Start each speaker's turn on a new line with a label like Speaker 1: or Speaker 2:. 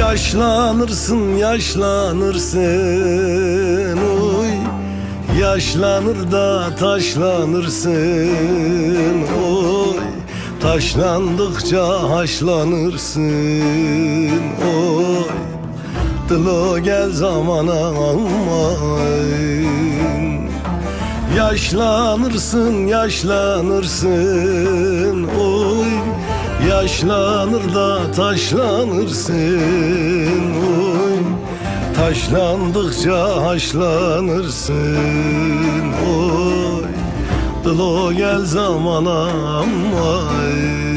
Speaker 1: Yaşlanırsın yaşlanırsın. Oy Yaşlanır da taşlanırsın. Oy Taşlandıkça haşlanırsın. Oy Dılo gel zamana almayın. Yaşlanırsın yaşlanırsın Yaşlanır da taşlanırsın Oy. Taşlandıkça haşlanırsın Oy. Dılo gel zamana ammay